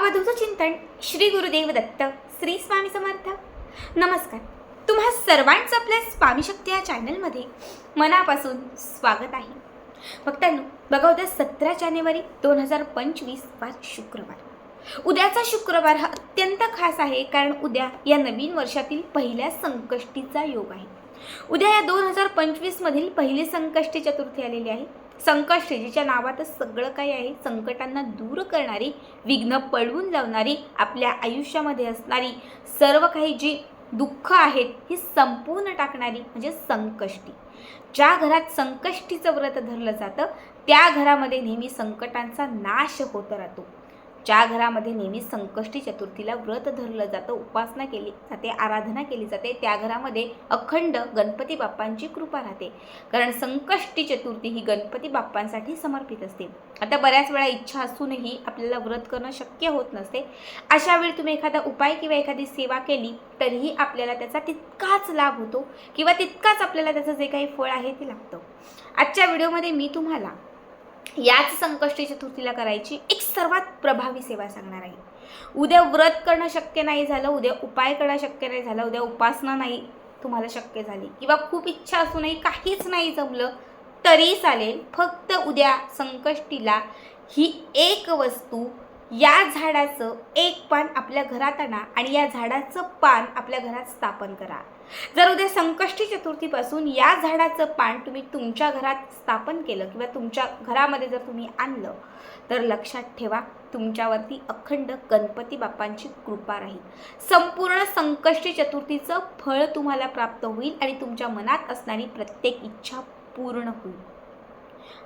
अवधूत चिंतन श्री गुरुदेव दत्त श्री स्वामी समर्थ. नमस्कार. तुम्हा सर्वांचं आपल्या स्वामी शक्ती या चॅनलमध्ये मनापासून स्वागत आहे. भक्तांनो बघा उद्या सतरा जानेवारी दोन हजार पंचवीस वाज शुक्रवार. उद्याचा शुक्रवार हा अत्यंत खास आहे कारण उद्या या नवीन वर्षातील पहिल्या संकष्टीचा योग आहे. उद्या या दोन हजार पंचवीसमधील पहिली संकष्टी चतुर्थी आलेली आहे. संकष्टी जिच्या नावातच सगळं काही आहे. संकटांना दूर करणारी विघ्न पळवून लावणारी आपल्या आयुष्यामध्ये असणारी सर्व काही जी दुःख आहेत ही संपूर्ण टाकणारी म्हणजे संकष्टी. ज्या घरात संकष्टीचं व्रत धरलं जातं त्या घरामध्ये नेहमी संकटांचा नाश होत राहतो. ज्या घरामध्ये नेहमी संकष्टी चतुर्थीला व्रत धरलं जातं उपासना केली जाते आराधना केली जाते त्या घरामध्ये अखंड गणपती बाप्पांची कृपा राहते. कारण संकष्टी चतुर्थी ही गणपती बाप्पांसाठी समर्पित असते. आता बऱ्याच वेळा इच्छा असूनही आपल्याला व्रत करणं शक्य होत नसते. अशा वेळी तुम्ही एखादा उपाय किंवा एखादी सेवा केली तरीही आपल्याला त्याचा तितकाच लाभ होतो किंवा तितकाच आपल्याला त्याचं जे काही फळ आहे ते लागतं आजच्या व्हिडिओमध्ये मी तुम्हाला याच संकष्टी चतुर्थीला करायची एक सर्वात प्रभावी सेवा सांगणार आहे. उद्या व्रत करणं शक्य नाही झालं उद्या उपाय करणं शक्य नाही झालं उद्या उपासना नाही तुम्हाला शक्य झाली किंवा खूप इच्छा असूनही काहीच नाही जमलं तरी चालेल. फक्त उद्या संकष्टीला ही एक वस्तू या झाडाचं एक पान आपल्या घरात आणा आणि या झाडाचं पान आपल्या घरात स्थापन करा. जर उद्या संकष्टी चतुर्थीपासून या झाडाचं पान तुम्ही तुमच्या घरात स्थापन केलं किंवा तुमच्या घरामध्ये जर तुम्ही आणलं तर लक्षात ठेवा तुमच्यावरती अखंड गणपती बाप्पांची कृपा राहील. संपूर्ण संकष्टी चतुर्थीचं फळ तुम्हाला प्राप्त होईल आणि तुमच्या मनात असणारी प्रत्येक इच्छा पूर्ण होईल.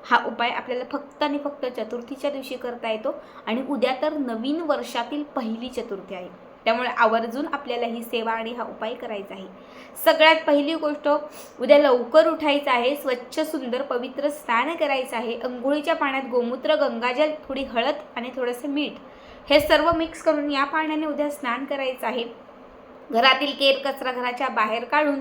हा उपाय आपल्याला फक्त आणि फक्त चतुर्थीच्या दिवशी करता येतो आणि उद्या तर नवीन वर्षातील पहिली चतुर्थी आहे. त्यामुळे आवर्जून आपल्याला ही सेवा आणि हा उपाय करायचा आहे. सगळ्यात पहिली गोष्ट उद्या लवकर उठायचं आहे स्वच्छ सुंदर पवित्र स्नान करायचं आहे. अंघोळीच्या पाण्यात गोमूत्र गंगाजल थोडी हळद आणि थोडंसं मीठ. हे सर्व मिक्स करून या पाण्याने उद्या स्नान करायचं आहे. घरातील केर कचरा घराच्या बाहेर काढून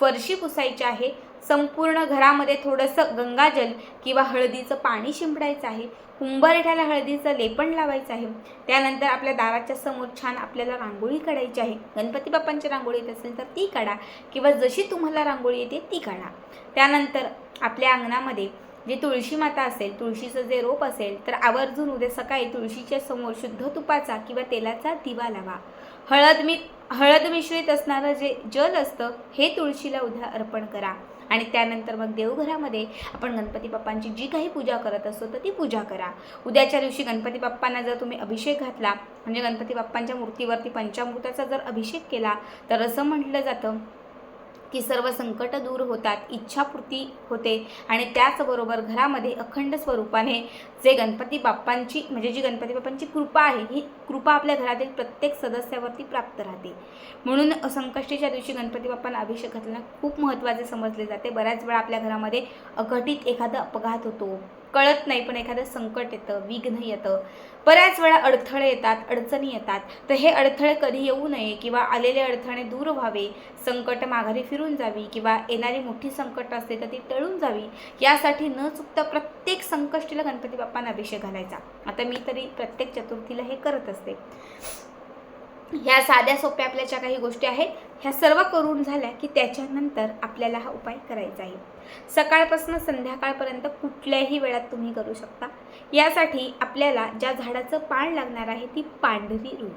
फरशी पुसायची आहे. संपूर्ण घरामध्ये थोडंसं गंगाजल किंवा हळदीचं पाणी शिंपडायचं आहे. कुंभारेठ्याला हळदीचं लेपण लावायचं आहे. त्यानंतर आपल्या दाराच्या समोर छान आपल्याला रांगोळी काढायची आहे. गणपती बाप्पांची रांगोळी येत असेल तर ती काढा किंवा जशी तुम्हाला रांगोळी येते ती काढा. त्यानंतर आपल्या अंगणामध्ये जे तुळशी माता असेल तुळशीचं जे रोप असेल तर आवर्जून उद्या सकाळी तुळशीच्या समोर शुद्ध तुपाचा किंवा तेलाचा दिवा लावा. हळद मी हळद मिश्रित असणारं जे जल असतं हे तुळशीला उद्या अर्पण करा. आणि त्यानंतर मग देवघरामध्ये आपण गणपती बाप्पांची जी काही पूजा करत असतो तर ती पूजा करा. उद्याच्या दिवशी गणपती बाप्पांना जर तुम्ही अभिषेक घातला म्हणजे गणपती बाप्पांच्या मूर्तीवरती पंचामृताचा जर अभिषेक केला तर असं म्हटलं जातं की सर्व संकट दूर होतात इच्छापूर्ती होते आणि त्याचबरोबर घरामध्ये अखंड स्वरूपाने जे गणपती बाप्पांची म्हणजे जी गणपती बाप्पांची कृपा आहे ही कृपा आपल्या घरातील प्रत्येक सदस्यावरती प्राप्त राहते. म्हणून संकष्टीच्या दिवशी गणपती बाप्पांना अभिषेक घालणं खूप महत्त्वाचे समजले जाते. बऱ्याच वेळा आपल्या घरामध्ये अघटित एखादा अपघात होतो. कळत नाही पण एखादं संकट येतं विघ्न येतं. बऱ्याच वेळा अडथळे येतात अडचणी येतात. तर हे अडथळे कधी येऊ नये किंवा आलेले अडथळे दूर व्हावे संकट माघारी फिरून जावी किंवा येणारी मोठी संकट असते तर ती टळून जावी यासाठी न चुकता प्रत्येक संकष्टीला गणपती बाप्पांना अभिषेक घालायचा. आता मी तरी प्रत्येक चतुर्थीला हे करत असते. ह्या साध्या सोप्या आपल्या ज्या काही गोष्टी आहेत. ह्या सर्व करून झाल्या की त्याच्यानंतर आपल्याला हा उपाय करायचा आहे. सकाळपासून संध्याकाळपर्यंत कुठल्याही वेळात तुम्ही करू शकता. यासाठी आपल्याला ज्या झाडाचं पान लागणार आहे ती पांढरी रुई.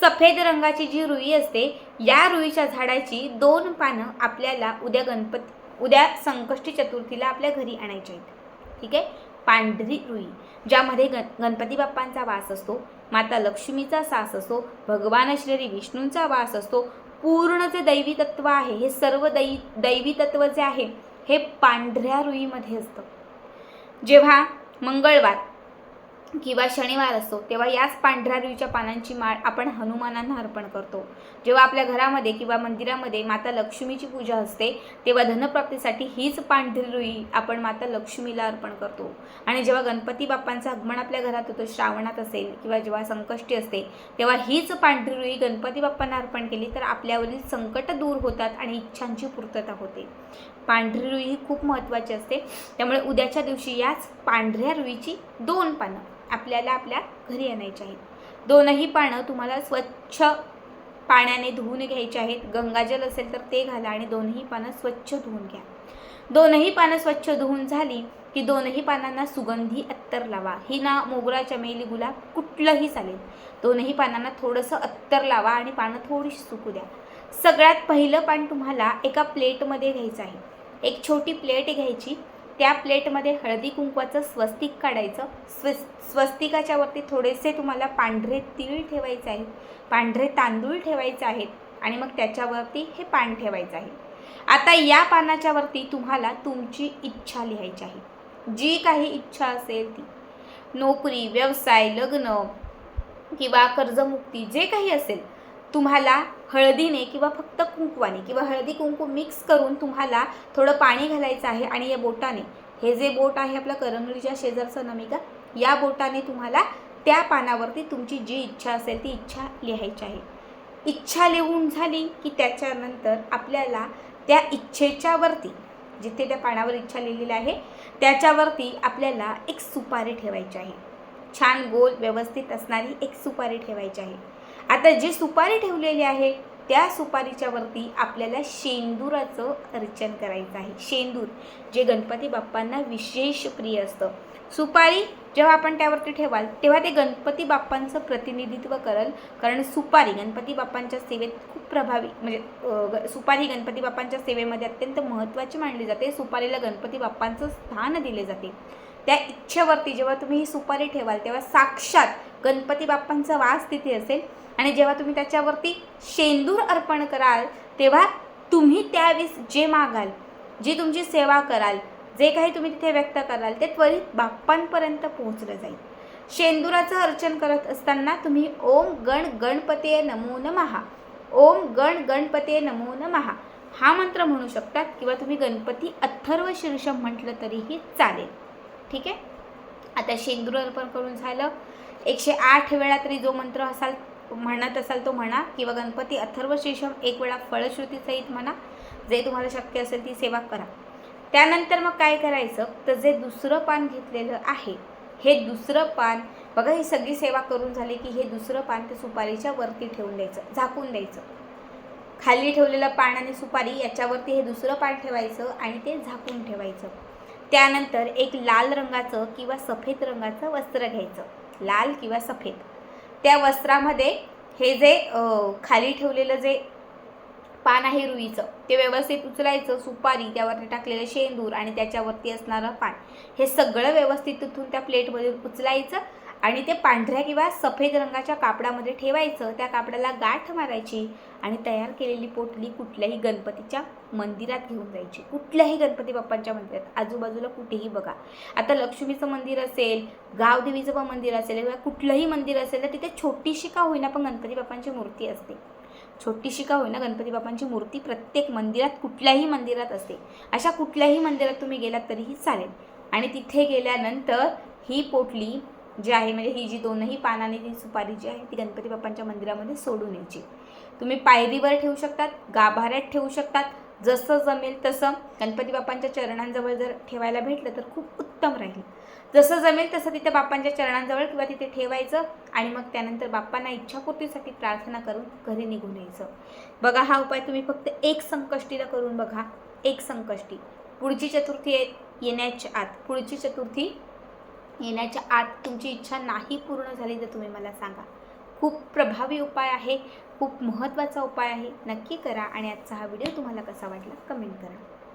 सफेद रंगाची जी रुई असते या रुईच्या झाडाची दोन पानं आपल्याला उद्या गणपती उद्या संकष्टी चतुर्थीला आपल्या घरी आणायची आहेत. ठीक आहे? पांढरी रुई ज्यामध्ये गण गणपती बाप्पांचा वास असतो माता लक्ष्मीचा सास असतो भगवान श्री विष्णूंचा वास असतो पूर्ण जे दैवी तत्व आहे हे सर्व दै दैवी तत्व जे आहे हे पांढऱ्या रुईमध्ये असतं. जेव्हा मंगळवार किंवा शनिवार असतो तेव्हा याच पांढऱ्या रुईच्या पानांची माळ आपण हनुमानांना अर्पण करतो. जेव्हा आपल्या घरामध्ये किंवा मंदिरामध्ये माता लक्ष्मीची पूजा असते तेव्हा धनप्राप्तीसाठी हीच पांढरी रुई आपण माता लक्ष्मीला अर्पण करतो. आणि जेव्हा गणपती बाप्पांचं आगमन आपल्या घरात होतं श्रावणात असेल किंवा जेव्हा संकष्टी असते तेव्हा हीच पांढरी रुई गणपती बाप्पांना अर्पण केली तर आपल्यावरील संकट दूर होतात आणि इच्छांची पूर्तता होते. पांढरी रुई ही खूप महत्त्वाची असते. त्यामुळे उद्याच्या दिवशी याच पांढऱ्या रुईची दोन पानं आपल्याला आपल्या घरी आणायची आहेत. दोनही पानं तुम्हाला स्वच्छ पाण्याने धुवून घ्यायचे आहेत. गंगाजल असेल तर ते घाला आणि दोनही पानं स्वच्छ धुवून घ्या. दोनही पानं स्वच्छ धुवून झाली की दोनही पानांना सुगंधी अत्तर लावा. ही ना मोगरा चमेली गुलाब कुठलंही चालेल. दोनही पानांना थोडंसं अत्तर लावा आणि पानं थोडीशी सुकू द्या. सगळ्यात पहिलं पान तुम्हाला एका प्लेटमध्ये घ्यायचं आहे. एक छोटी प्लेट घ्यायची. त्या प्लेटमध्ये हळदी कुंकवाचं स्वस्तिक काढायचं. स्व स्वस्तिकाच्या वरती थोडेसे तुम्हाला पांढरे तीळ ठेवायचे आहेत. पांढरे तांदूळ ठेवायचे आहेत आणि मग त्याच्यावरती हे पान ठेवायचं आहे. आता या पानाच्या वरती तुम्हाला तुमची इच्छा लिहायची आहे. जी काही इच्छा असेल ती. नोकरी व्यवसाय लग्न किंवा कर्जमुक्ती जे काही असेल तुम्हाला हळदीने किंवा फक्त कुंकवाने किंवा हळदी कुंकू मिक्स करून तुम्हाला थोडं पाणी घालायचं आहे आणि या बोटाने हे जे बोट आहे आपलं करंगळीच्या शेजारचं नमिका या बोटाने तुम्हाला त्या पानावरती तुमची जी इच्छा असेल ती इच्छा लिहायची आहे. इच्छा लिहून झाली की त्याच्यानंतर आपल्याला त्या इच्छेच्या वरती जिथे त्या पानावर इच्छा लिहिलेली आहे त्याच्यावरती आपल्याला एक सुपारी ठेवायची आहे. छान गोल व्यवस्थित असणारी एक सुपारी ठेवायची आहे. आता जी सुपारी ठेवलेली आहे त्या सुपारीच्या वरती आपल्याला शेंदुराचं अर्चन करायचं आहे. शेंदूर जे गणपती बाप्पांना विशेष प्रिय असतं. सुपारी जेव्हा आपण त्यावरती ठेवाल तेव्हा ते गणपती बाप्पांचं प्रतिनिधित्व करल. कारण सुपारी गणपती बाप्पांच्या सेवेत खूप प्रभावी म्हणजे ग- सुपारी गणपती बाप्पांच्या सेवेमध्ये अत्यंत महत्त्वाची मानली जाते. सुपारीला गणपती बाप्पांचं स्थान दिले जाते. त्या इच्छेवरती जेव्हा तुम्ही ही सुपारी ठेवाल तेव्हा साक्षात गणपती बाप्पांचा वास तिथे असेल आणि जेव्हा तुम्ही त्याच्यावरती शेंदूर अर्पण कराल तेव्हा तुम्ही त्यावेळेस जे मागाल जी तुमची सेवा कराल जे काही तुम्ही तिथे व्यक्त कराल ते त्वरित बाप्पांपर्यंत पोहोचलं जाईल. शेंदुराचं अर्चन करत असताना तुम्ही ओम गण गणपते नमो नमहा ओम गण गणपते नमो नमहा हा मंत्र म्हणू शकतात किंवा तुम्ही गणपती अथर्व शीर्षम म्हटलं तरीही चालेल. ठीक आहे? आता शेंदूर अर्पण करून झालं. एकशे आठ वेळा तरी जो मंत्र असाल म्हणत असाल तो म्हणा किंवा गणपती अथर्व शीर्षम एक वेळा फळश्रुतीसहित म्हणा जे तुम्हाला शक्य असेल ती सेवा करा. त्यानंतर मग काय करायचं? तर जे दुसरं पान घेतलेलं आहे हे दुसरं पान बघा ही सगळी सेवा करून झाली की हे दुसरं पान ते सुपारीच्या वरती ठेवून द्यायचं झाकून द्यायचं. खाली ठेवलेलं पान आणि सुपारी याच्यावरती हे दुसरं पान ठेवायचं आणि ते झाकून ठेवायचं. त्यानंतर एक लाल रंगाचं किंवा सफेद रंगाचं वस्त्र घ्यायचं. लाल किंवा सफेद. त्या वस्त्रामध्ये हे जे खाली ठेवलेलं जे पान आहे रुईचं ते व्यवस्थित उचलायचं सुपारी त्यावरती टाकलेलं शेंदूर आणि त्याच्यावरती असणारं पान हे सगळं व्यवस्थित तिथून त्या प्लेटमध्ये उचलायचं आणि ते पांढऱ्या किंवा सफेद रंगाच्या कापडामध्ये ठेवायचं त्या कापडाला गाठ मारायची आणि तयार केलेली पोटली कुठल्याही गणपतीच्या मंदिरात घेऊन जायची. कुठल्याही गणपती बाप्पांच्या मंदिरात आजूबाजूला कुठेही बघा. आता लक्ष्मीचं मंदिर असेल गावदेवीचं पण मंदिर असेल किंवा कुठलंही मंदिर असेल तर तिथे छोटीशी का होईना पण गणपती बाप्पांची मूर्ती असते. छोटीशी का होईना गणपती बाप्पांची मूर्ती प्रत्येक मंदिरात कुठल्याही मंदिरात असते. अशा कुठल्याही मंदिरात तुम्ही गेलात तरीही चालेल. आणि तिथे गेल्यानंतर ही पोटली जी आहे म्हणजे ही जी दोनही पानाने ही सुपारी जी आहे ती गणपती बाप्पांच्या मंदिरामध्ये सोडून यायची. तुम्ही पायरीवर ठेवू शकतात गाभाऱ्यात ठेवू शकतात. जसं जमेल तसं गणपती बाप्पांच्या चरणांजवळ जर ठेवायला भेटलं तर खूप उत्तम राहील. जसं जमेल तसं तिथे बाप्पांच्या चरणांजवळ किंवा तिथे ठेवायचं आणि मग त्यानंतर बाप्पांना इच्छापूर्तीसाठी प्रार्थना करून घरी निघून यायचं. बघा हा उपाय तुम्ही फक्त एक संकष्टीला करून बघा. एक संकष्टी. पुढची चतुर्थी ये- येण्याच्या आत पुढची चतुर्थी येण्याच्या आत तुमची इच्छा नाही पूर्ण झाली तर तुम्ही मला सांगा. खूप प्रभावी उपाय आहे खूप महत्त्वाचा उपाय आहे. नक्की करा आणि आजचा हा व्हिडिओ तुम्हाला कसा वाटला कमेंट करा.